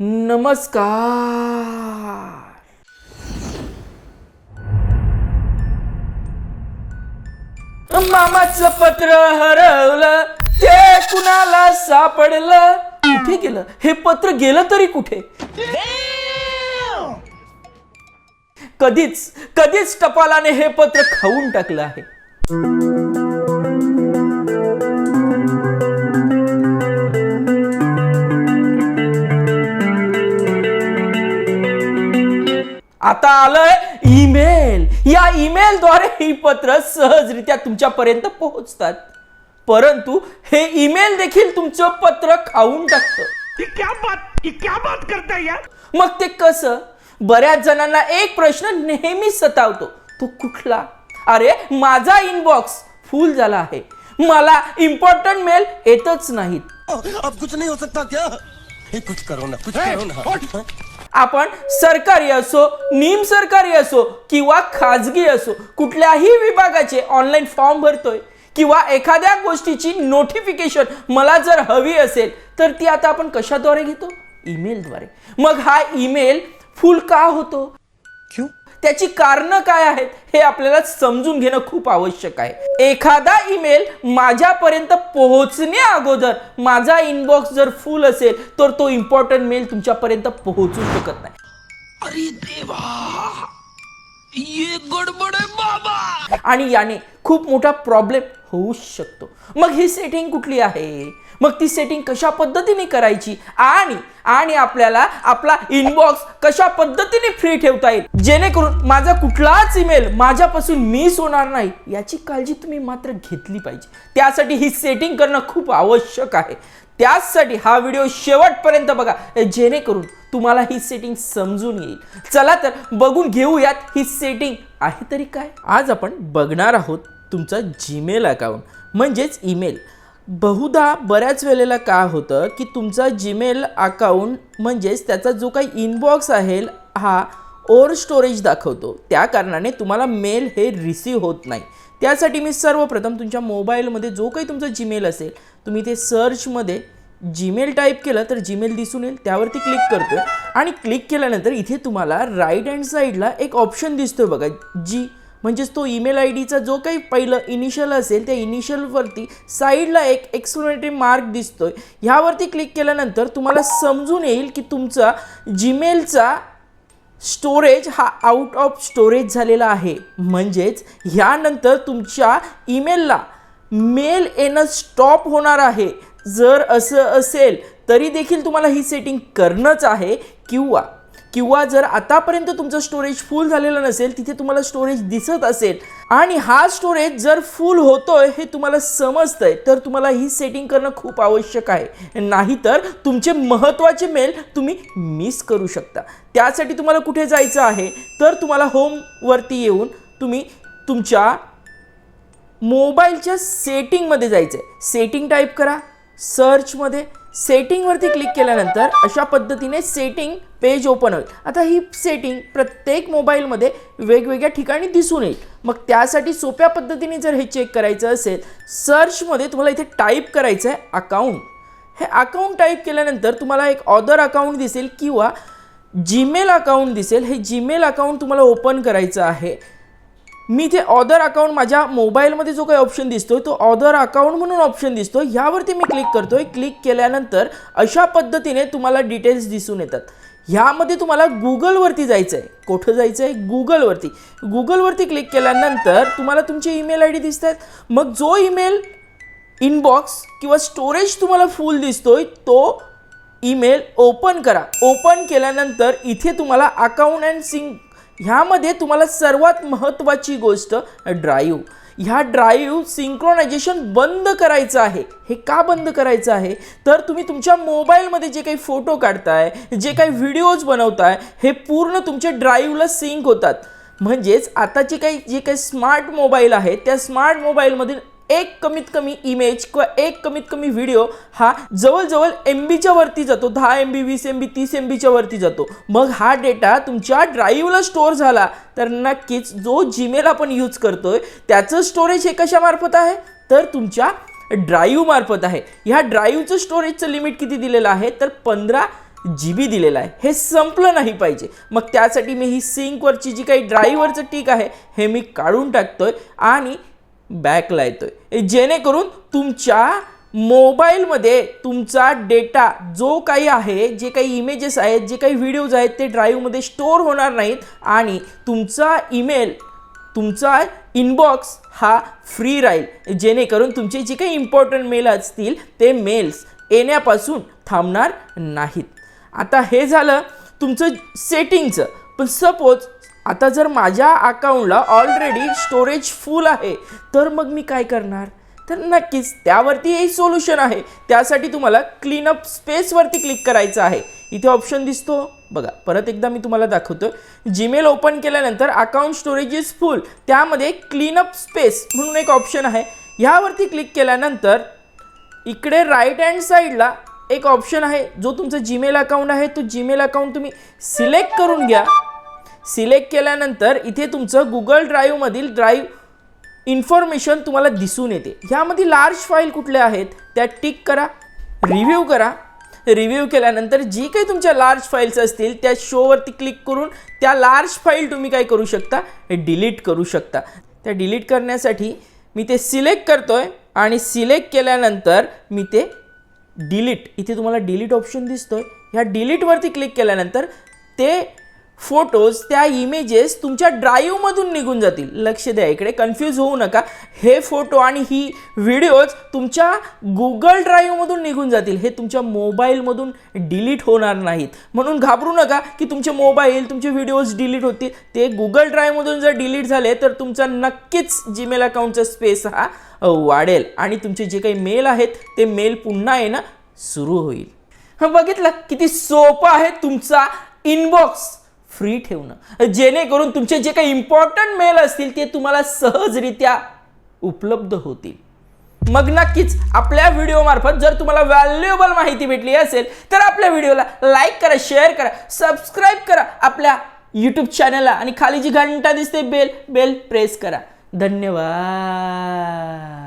नमस्कार! मामाचं पत्र हरवलं ते कुणाला सापडलं? कुठे गेलं? हे पत्र गेलं तरी कुठे? कधीच कधीच टपालाने हे पत्र खाऊन टाकलं आहे. आता आलंय ईमेल. या ईमेल द्वारे ही पत्र सहजरित्या तुमच्यापर्यंत पोहोचतात. परंतु हे ईमेल देखील तुमचं पत्र खाऊन टाकतं. ये क्या बात ये क्या बात करता है यार? मग ते कसं? बऱ्याच जणांना एक प्रश्न नेहमी सतावतो. तो कुठला? अरे माझा इनबॉक्स फुल झाला आहे. मला इम्पॉर्टंट मेल येतच नाहीत. अब कुछ नहीं हो सकता क्या? ये कुछ करो ना कुछ करो ना. आपण सरकारी असो निम सरकारी असो किंवा खाजगी असो कुठल्याही विभागाचे ऑनलाईन फॉर्म भरतोय किंवा एखाद्या गोष्टीची नोटिफिकेशन मला जर हवी असेल तर ती आता आपण कशाद्वारे घेतो? ईमेलद्वारे मग हा ईमेल फुल का होतो. क्यों? त्याची कारणं काय आहेत हे आपल्याला समजून घेणं खूप आवश्यक आहे. एखादा ईमेल माझ्यापर्यंत पोहोचण्या अगोदर माझा इनबॉक्स जर फुल असेल तर तो इम्पॉर्टंट मेल तुमच्यापर्यंत पोहोचू शकत नाही. अरे देवा! ये गड़बड़ आहे बाबा. आणि याने खूप मोठा प्रॉब्लेम होऊ शकतो. मग ही सेटिंग कुठली आहे? मग ती सेटिंग कशा पद्धतीने करायची? आणि आणि आपल्याला आपला इनबॉक्स कशा पद्धतीने फ्री ठेवता येईल? जेणेकरून माझा कुठलाच ईमेल माझ्यापासून मिस होणार नाही याची काळजी तुम्ही मात्र घेतली पाहिजे. त्यासाठी ही सेटिंग करणं खूप आवश्यक आहे. त्याचसाठी हा व्हिडिओ शेवटपर्यंत बघा. जेणेकरून तुम्हाला ही सेटिंग समजून येईल. चला तर बघून घेऊयात ही सेटिंग आहे तरी काय. आज आपण बघणार आहोत तुमचा जीमेल अकाउंट म्हणजेच ईमेल बहुधा बऱ्याच वेळेला काय होतं की तुमचा जीमेल अकाउंट म्हणजेच त्याचा जो काही इनबॉक्स आहे हा ओव्हर स्टोरेज दाखवतो. त्या कारणाने तुम्हाला मेल हे रिसीव होत नाही. त्यासाठी मी सर्वप्रथम तुमच्या मोबाईलमध्ये जो काही तुमचा जीमेल असेल तुम्ही ते सर्चमध्ये जीमेल टाईप केलं तर जीमेल दिसून येईल. त्यावरती क्लिक करतो आणि क्लिक केल्यानंतर इथे तुम्हाला राईट हँड साईडला एक ऑप्शन दिसतोय बघा. जी म्हणजेच तो ईमेल आय डीचा जो काही पहिलं इनिशियल असेल त्या इनिशियलवरती साईडला एक एक्सप्लोनेटरी मार्क दिसतोय. ह्यावरती क्लिक केल्यानंतर तुम्हाला समजून येईल की तुमचा जीमेलचा स्टोरेज हा आउट ऑफ स्टोरेज झालेला आहे. म्हणजेच ह्यानंतर तुमच्या ईमेलला मेल येणं स्टॉप होणार आहे. जर असं असेल तरी देखील तुम्हाला ही सेटिंग करणंच आहे किंवा किंवा जर आतापर्यंत तुमचं स्टोरेज फुल झालेलं नसेल तिथे तुम्हाला स्टोरेज दिसत असेल आणि हा स्टोरेज जर फुल होतोय हे तुम्हाला समजतंय तर तुम्हाला ही सेटिंग करणं खूप आवश्यक आहे. नाहीतर तुमचे महत्त्वाचे मेल तुम्ही मिस करू शकता. त्यासाठी तुम्हाला कुठे जायचं आहे? तर तुम्हाला होमवरती येऊन तुम्ही तुमच्या मोबाईलच्या सेटिंगमध्ये जायचं आहे सेटिंग टाईप करा सर्चमध्ये सेटिंगवरती क्लिक केल्यानंतर अशा पद्धतीने सेटिंग पेज ओपन होईल. आता ही सेटिंग प्रत्येक मोबाईलमध्ये वेगवेगळ्या ठिकाणी दिसून येईल. मग त्यासाठी सोप्या पद्धतीने जर हे चेक करायचं असेल सर्चमध्ये तुम्हाला इथे टाईप करायचं आहे अकाउंट. हे अकाउंट टाईप केल्यानंतर तुम्हाला एक ऑदर अकाउंट दिसेल किंवा जीमेल अकाउंट दिसेल. हे जीमेल अकाउंट तुम्हाला ओपन करायचं आहे. मी इथे ऑदर अकाउंट माझ्या मोबाईलमध्ये जो काही ऑप्शन दिसतोय तो ऑदर अकाउंट म्हणून ऑप्शन दिसतो ह्यावरती मी क्लिक करतोय. क्लिक केल्यानंतर अशा पद्धतीने तुम्हाला डिटेल्स दिसून येतात. ह्यामध्ये तुम्हाला गुगलवरती जायचं आहे कुठं जायचं आहे गुगलवरती गुगलवरती क्लिक केल्यानंतर तुम्हाला तुमचे ईमेल आय डी दिसत आहेत मग जो ईमेल इनबॉक्स किंवा स्टोरेज तुम्हाला फुल दिसतोय तो ईमेल ओपन करा. ओपन केल्यानंतर इथे तुम्हाला अकाउंट अँड सिंक ह्यामध्ये तुम्हाला सर्वात महत्त्वाची गोष्ट ड्राईव्ह ह्या ड्राईव्ह सिंक्रोनायझेशन बंद करायचं आहे. हे का बंद करायचं आहे? तर तुम्ही तुमच्या मोबाईलमध्ये जे काही फोटो काढताय जे काही व्हिडिओज बनवताय हे पूर्ण तुमच्या ड्राईव्हला सिंक होतात. म्हणजेच आताचे काही जे काही स्मार्ट मोबाईल आहेत त्या स्मार्ट मोबाईलमधील एक कमीत कमी इमेज किंवा एक कमीत कमी व्हिडिओ हा जवळजवळ एम बीच्या वरती जातो. दहा एम बी वीस एम बी तीस एम बीच्या वरती जातो. मग हा डेटा तुमच्या ड्राईव्हला स्टोअर झाला तर नक्कीच जो जीमेल आपण यूज करतोय त्याचं स्टोरेज हे कशामार्फत आहे? तर तुमच्या ड्राईव्ह मार्फत आहे. ह्या ड्राईव्हचं स्टोरेजचं लिमिट किती दिलेलं आहे? तर पंधरा जी बी दिलेला आहे. हे संपलं नाही पाहिजे. मग त्यासाठी मी ही सिंकवरची जी काही ड्राईव्हवरचं टीक आहे हे मी काढून टाकतोय आणि बॅकला येतोय. जेणेकरून तुमच्या मोबाईलमध्ये तुमचा डेटा जो काही आहे जे काही इमेजेस आहेत जे काही व्हिडिओज आहेत ते ड्राईव्हमध्ये स्टोअर होणार नाहीत आणि तुमचा ईमेल तुमचा इनबॉक्स हा फ्री राहील. जेणेकरून तुमचे जे काही इम्पॉर्टंट मेल असतील ते मेल्स येण्यापासून थांबणार नाहीत. आता हे झालं तुमचं सेटिंगचं पण सपोज आता जर माझ्या अकाउंटला ऑलरेडी स्टोरेज फुल आहे तर मग मी काय करणार? तर नक्कीच त्यावरती एक सोल्युशन आहे. त्यासाठी तुम्हाला क्लीनअप स्पेसवरती क्लिक करायचं आहे. इथे ऑप्शन दिसतो. बघा परत एकदा मी तुम्हाला दाखवतो जीमेल ओपन केल्यानंतर अकाउंट स्टोरेज इज फुल त्यामध्ये क्लीनअप स्पेस म्हणून एक ऑप्शन आहे. ह्यावरती क्लिक केल्यानंतर इकडे राईट हँड साईडला एक ऑप्शन आहे. जो तुमचा जीमेल अकाउंट आहे तो जीमेल अकाउंट तुम्ही सिलेक्ट करून घ्या. सिलेक्ट केल्यानंतर इथे तुमचं गुगल ड्राईव्हमधील ड्राईव्ह इन्फॉर्मेशन तुम्हाला दिसून येते. ह्यामध्ये लार्ज फाईल कुठल्या आहेत? त्या टिक करा रिव्ह्यू करा. रिव्ह्यू केल्यानंतर जी काही तुमच्या लार्ज फाईल्स असतील त्या शोवरती क्लिक करून त्या लार्ज फाईल तुम्ही काय करू शकता? डिलीट करू शकता. त्या डिलीट करण्यासाठी मी ते सिलेक्ट करतो आहे आणि सिलेक्ट केल्यानंतर मी ते डिलीट इथे तुम्हाला डिलीट ऑप्शन दिसतो आहे ह्या डिलीटवरती क्लिक केल्यानंतर ते फोटोज त्या इमेजेस तुमच्या ड्राईव्हमधून निघून जातील. लक्ष द्या इकडे कन्फ्यूज होऊ नका. हे फोटो आणि ही व्हिडिओज तुमच्या गुगल ड्राईव्हमधून निघून जातील. हे तुमच्या मोबाईलमधून डिलीट होणार नाहीत. म्हणून घाबरू नका की तुमचे मोबाईल तुमचे व्हिडिओज डिलीट होतील. ते गुगल ड्राईव्हमधून जर डिलीट झाले तर तुमचा नक्कीच जीमेल अकाउंटचा स्पेस हा वाढेल. आणि तुमचे जे काही मेल आहेत ते मेल पुन्हा येणं सुरू होईल. बघितलं? किती सोपं आहे तुमचा इनबॉक्स फ्री ठेवणं. जेणेकरून तुमचे जे काही इम्पॉर्टंट मेल असतील ते तुम्हाला सहजरित्या उपलब्ध होतील. मग नक्कीच आपल्या व्हिडिओमार्फत जर तुम्हाला व्हॅल्युएबल माहिती भेटली असेल तर आपल्या व्हिडिओला लाईक करा शेअर करा सबस्क्राईब करा आपल्या यूट्यूब चॅनलला आणि खाली जी घंटा दिसते बेल बेल प्रेस करा. धन्यवाद.